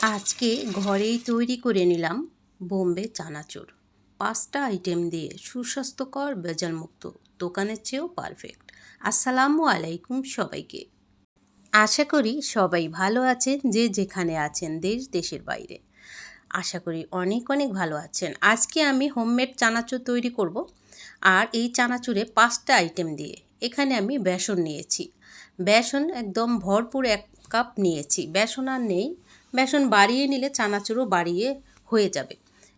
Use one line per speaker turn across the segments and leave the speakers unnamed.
আজকে ঘরেই তৈরি করে নিলাম বোম্বে চানাচুর। পাঁচটা আইটেম দিয়ে সুস্বাস্থ্যকর ভেজালমুক্ত দোকানের চেয়েও পারফেক্ট আসসালামু আলাইকুম সবাইকে। আশা করি সবাই ভালো আছেন, যে যেখানে আছেন, দেশ দেশের বাইরে। আশা করি অনেক অনেক ভালো আছেন। আজকে আমি হোমমেড চানাচুর তৈরি করব। আর এই চানাচুরে পাঁচটা আইটেম দিয়ে এখানে আমি বেসন নিয়েছি। বেসন একদম ভরপুর এক কাপ নিয়েছি। বেসন আর নেই বেসন বাড়িয়ে নিলে চানাচুরও বাড়িয়ে হয়ে যাবে।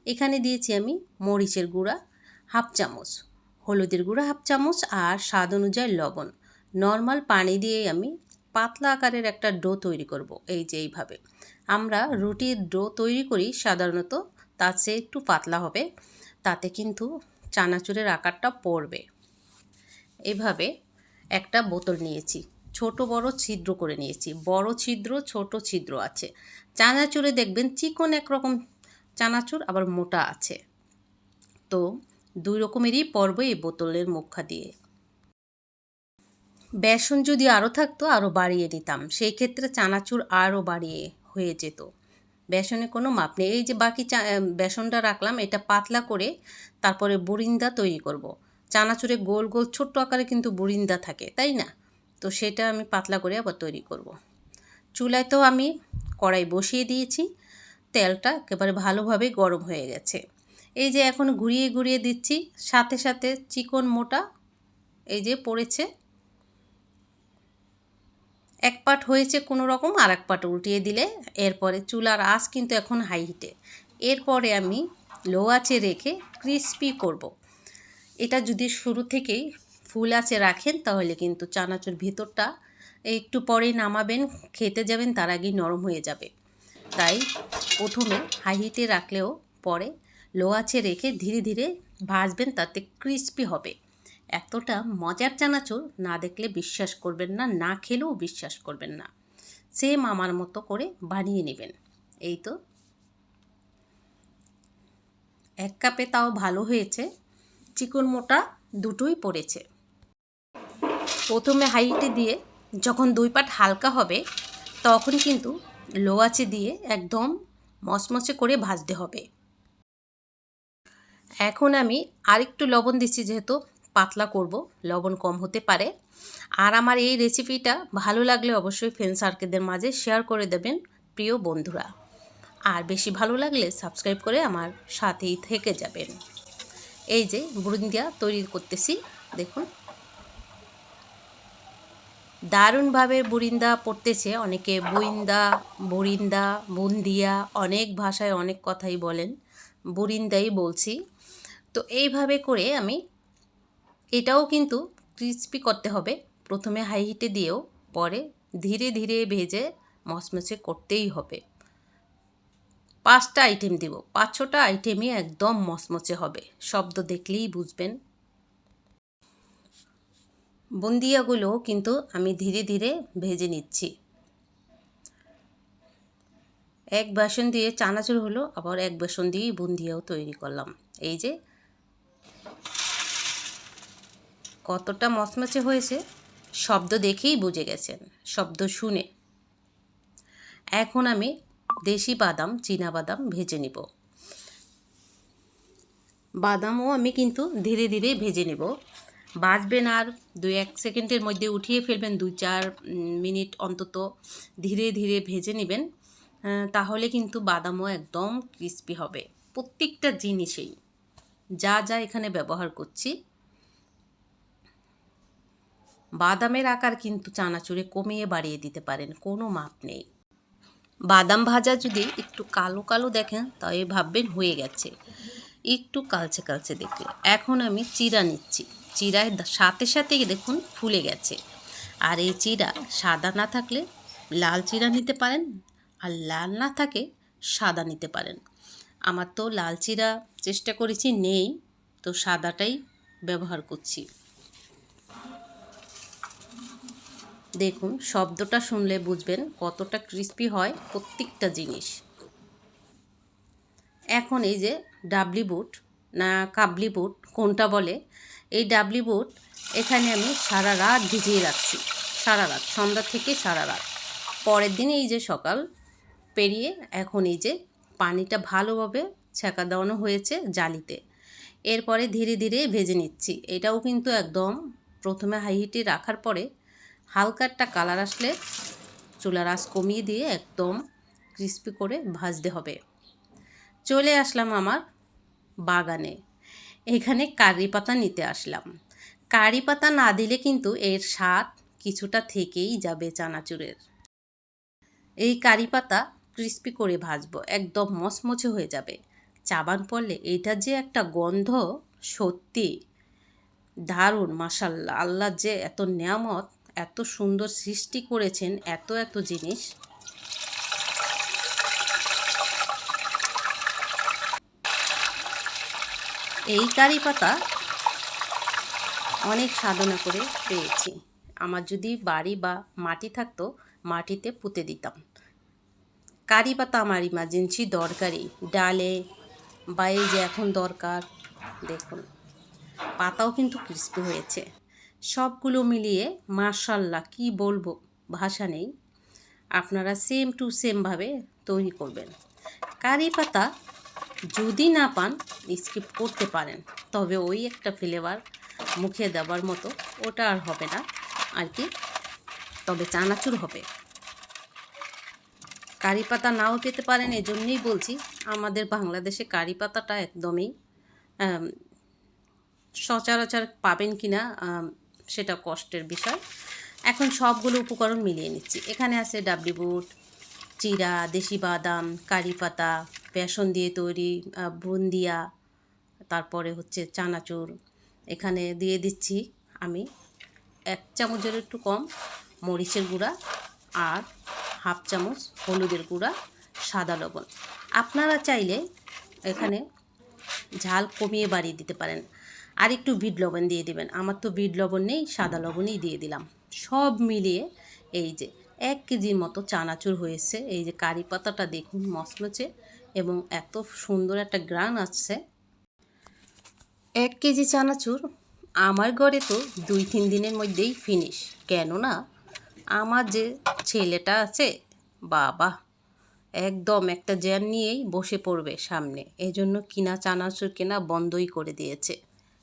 এখানে দিয়েছি আমি মরিচের গুঁড়া, হাফ চামচ, হলুদের গুঁড়া হাফ চামচ আর স্বাদ অনুযায়ী লবণ। নর্মাল পানি দিয়ে আমি পাতলা আকারের একটা ডো তৈরি করব এই যে এইভাবে। আমরা রুটির ডো তৈরি করি সাধারণত, তার চেয়ে একটু পাতলা হবে, তাতে কিন্তু চানাচুরের আকারটা পড়বে। এভাবে একটা বোতল নিয়েছি। ছোট বড় ছিদ্র করে নিয়েছি। বড় ছিদ্র, ছোট ছিদ্র আছে। চানাচুরে দেখবেন চিকন একরকম চানাচুর, আবার মোটা আছে। তো দুই রকমেরই পর্ব এই বোতলের মুখা দিয়ে। বেসন যদি আরও থাকতো আরও বাড়িয়ে নিতাম। সেই ক্ষেত্রে চানাচুর আরও বাড়িয়ে হয়ে যেত। বেসনে কোনো মাপ নেই। এই যে বাকি চা বেসনটা রাখলাম, এটা পাতলা করে তারপরে বুরিন্দা তৈরি করব। চানাচুরে গোল গোল ছোট্ট আকারে কিন্তু বুরিন্দা থাকে, তাই না? তো সেটা আমি পাতলা করে আবার তৈরি করব। চুলায় তো আমি কড়াই বসিয়ে দিয়েছি তেলটা একেবারে ভালোভাবে গরম হয়ে গেছে এই যে এখন ঘুরিয়ে ঘুরিয়ে দিচ্ছি, সাথে সাথে চিকন মোটা এই যে পড়েছে এক পাট হয়েছে কোনো রকম আর এক পাট উল্টিয়ে দিলে এরপরে চুলার আঁচ কিন্তু এখন হাই হিটে এরপরে আমি লো আঁচে রেখে ক্রিস্পি করব। এটা যদি শুরু থেকেই ফুল আছে রাখেন, তাহলে কিন্তু চানাচুর ভিতরটা একটু পরে নামাবেন, খেতে যাবেন, তার আগেই নরম হয়ে যাবে। তাই প্রথমে হাই হিটে রাখলেও পরে লো আঁচে রেখে ধীরে ধীরে ভাজবেন, তাতে ক্রিস্পি হবে। এতটা মজার চানাচুর না দেখলে বিশ্বাস করবেন না না খেলেও বিশ্বাস করবেন না। সেম আমার মতো করে বানিয়ে নেবেন। এই তো। এক কাপে তাও ভালো হয়েছে। চিকন মোটা দুটোই পড়েছে। প্রথমে হাইটে দিয়ে যখন দুই পাট হালকা হবে, তখন কিন্তু লো আঁচে দিয়ে একদম মচমচে করে ভাজতে হবে। এখন আমি আরেকটু লবণ দিচ্ছি যেহেতু পাতলা করব, লবণ কম হতে পারে। আর আমার এই রেসিপিটা ভালো লাগলে অবশ্যই ফ্রেন্ড সার্কেলদের মাঝে শেয়ার করে দেবেন, প্রিয় বন্ধুরা। আর বেশি ভালো লাগলে সাবস্ক্রাইব করে আমার সাথেই থেকে যাবেন। এই যে বুরুন্দিয়া তৈরি করতেছি, দেখুন। দারুণভাবে বুরিন্দা পড়তেছে। অনেকে বুইন্দা, বুরিন্দা, বুন্দিয়া অনেক ভাষায় অনেক কথাই বলেন। বুরিন্দাই বলছি। তো এইভাবে করে আমি এটাও কিন্তু ক্রিস্পি করতে হবে। প্রথমে হাই হিটে দিয়েও, পরে ধীরে ধীরে ভেজে মচমচে করতেই হবে। পাঁচটা আইটেম দিব। পাঁচ ছটা আইটেমই একদম মচমচে হবে। শব্দ দেখলেই বুঝবেন। বুন্দিয়াগুলো কিন্তু আমি ধীরে ধীরে ভেজে নিচ্ছি। এক বেসন দিয়ে চানাচুর হলো, আবার এক বেসন দিয়েই বুন্দিয়াও তৈরি করলাম। এই যে, কতটা মচমচে হয়েছে, শব্দ দেখেই বুঝে গেছেন, শব্দ শুনে। এখন আমি দেশি বাদাম, চীনা বাদাম ভেজে নিব। বাদামও আমি কিন্তু ধীরে ধীরে ভেজে নেব। বাজবেন আর দুই এক সেকেন্ডের মধ্যে উঠিয়ে ফেলবেন, দুই চার মিনিট অন্তত ধীরে ধীরে ভেজে নেবেন তাহলে কিন্তু বাদামও একদম ক্রিস্পি হবে। প্রত্যেকটা জিনিসেই যা যা এখানে ব্যবহার করছি, বাদামের আকার কিন্তু চানাচুরে কমিয়ে বাড়িয়ে দিতে পারেন, কোনো মাপ নেই। বাদাম ভাজা যদি একটু কালো কালো দেখেন, তাই ভাববেন হয়ে গেছে। একটু কালচে কালচে দেখলে। এখন আমি চিরা নিচ্ছি। চিরায় সাথে সাথে দেখুন ফুলে গেছে। আর এই চিরা সাদা না থাকলে লাল চিরা নিতে পারেন, আর লাল না থাকে সাদা নিতে পারেন। আমার তো লাল চিরা চেষ্টা করেছি, নেই, তো সাদাটাই ব্যবহার করছি। দেখুন, শব্দটা শুনলে বুঝবেন কতটা ক্রিস্পি হয় প্রত্যেকটা জিনিস। এখন এই যে ডাবলি বুট, না কাবলি বুট, কোনটা বলে? এই ডাবলি বুট এখানে আমি সারা রাত ভিজিয়ে রাখছি। সারা রাত, সন্ধ্যা থেকে সারা রাত। পরের দিন এই যে সকাল পেরিয়ে এখন এই যে পানিটা ভালোভাবে ছেঁকা দেওয়ানো হয়েছে জালিতে। এরপরে ধীরে ধীরে ভেজে নিচ্ছি। এটাও কিন্তু একদম প্রথমে হাই হিটে রাখার পরে হালকা একটা কালার আসলে চুলার আঁচ কমিয়ে দিয়ে একদম ক্রিস্পি করে ভাজতে হবে। চলে আসলাম আমার বাগানে। এখানে কারি পাতা নিতে আসলাম। কারি পাতা না দিলে কিন্তু এর স্বাদ কিছুটা থেকেই যাবে চানাচুরের। এই কারি পাতা ক্রিস্পি করে ভাজবো, একদম মচমচে হয়ে যাবে। চাবান পড়লে এটা যে একটা গন্ধ, সত্যি দারুণ মাসাল্লাহ আল্লাহ যে এত নিয়ামত, এত সুন্দর সৃষ্টি করেছেন, এত এত জিনিস। এই কারি পাতা অনেক সাধনা করে পেয়েছি। আমার যদি বাড়ি বা মাটি থাকতো, মাটিতে পুঁতে দিতাম। কারি পাতা আমার ইমার্জেন্সি দরকারি ডালে বা এই যে এখন দরকার, দেখুন, পাতাও কিন্তু ক্রিস্পি হয়েছে। সবগুলো মিলিয়ে মার্শাল্লাহ কি বলব, ভাষা নেই। আপনারা সেম টু সেমভাবে তৈরি করবেন। কারি পাতা যদি না পান স্কিপ করতে পারেন। তবে ওই একটা ফ্লেভার মুখে দেওয়ার মতো, ওটা আর হবে না। আর কি? তবে চানাচুর হবে। কারি পাতা নাও পেতে পারেন, এজন্যই বলছি, আমাদের বাংলাদেশে কারি পাতাটা একদমই সচরাচর পাবেন কি না সেটা কষ্টের বিষয়। এখন সবগুলো উপকরণ মিলিয়ে নিচ্ছি। এখানে আছে ডাবলি বুট, চিরা, দেশি বাদাম, কারি পাতা বেসন দিয়ে তৈরি বুন্দিয়া, তারপরে হচ্ছে চানাচুর। এখানে দিয়ে দিচ্ছি আমি এক চামচের একটু কম মরিচের গুঁড়া আর হাফ চামচ হলুদের গুঁড়া, সাদা লবণ। আপনারা চাইলে এখানে ঝাল কমিয়ে বাড়িয়ে দিতে পারেন। আর একটু বিট লবণ দিয়ে দিবেন। আমার তো বিট লবণ নেই, সাদা লবণই দিয়ে দিলাম। সব মিলিয়ে এই যে এক কেজির মতো চানাচুর হয়েছে। এই যে কারি পাতাটা দেখুন মচমচে এবং এত সুন্দর একটা গ্রান আসছে। এক কেজি চানাচুর আমার ঘরে তো দুই তিন দিনের মধ্যেই ফিনিশ কেননা আমার যে ছেলেটা আছে, বাবা, একদম একটা জ্যাম নিয়েই বসে পড়বে সামনে। এই জন্য কিনা চানাচুর কেনা বন্ধই করে দিয়েছে।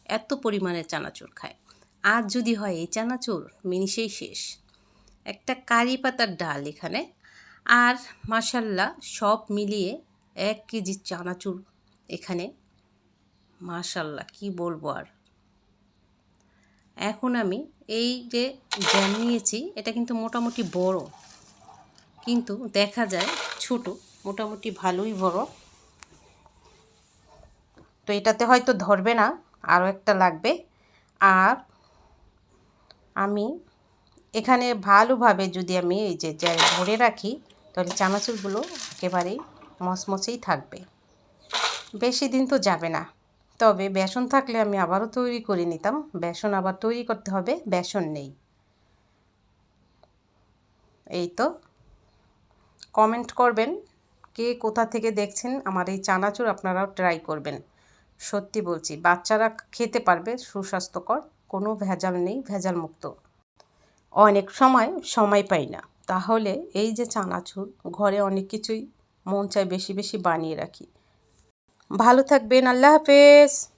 এত পরিমাণে চানাচুর খায়। আর যদি হয় এই চানাচুর, মিনিশেই শেষ। একটা কারি পাতার ডাল এখানে। আর মাসাল্লাহ সব মিলিয়ে এক কেজি চানাচুর এখানে। মাশাল্লাহ, কি বলব আর। এখন আমি এই যে জ্যাম নিয়েছি, এটা কিন্তু মোটামুটি বড়। কিন্তু দেখা যায় ছোট, মোটামুটি ভালোই বড়। তো এটাতে হয়তো ধরবে না, আরও একটা লাগবে। আর আমি এখানে ভালোভাবে যদি আমি এই যে ধরে রাখি, তাহলে চানাচুরগুলো একেবারেই মচমচেই থাকবে। বেশি দিন তো যাবে না। তবে বেসন থাকলে আমি আবারও তৈরি করে নিতাম। বেসন আবার তৈরি করতে হবে, বেসন নেই। এই তো। কমেন্ট করবেন কে কোথা থেকে দেখছেন আমার এই চানাচুর, আপনারাও ট্রাই করবেন। সত্যি বলছি, বাচ্চারা খেতে পারবে, সুস্বাস্থ্যকর, কোনো ভেজাল নেই ভেজাল মুক্ত অনেক সময় সময় পাই না। তাহলে এই যে চানাচুর, ঘরে অনেক কিছুই মন চায় বেশি বেশি বানিয়ে রাখি। ভালো থাকবেন আল্লাহ হাফেজ।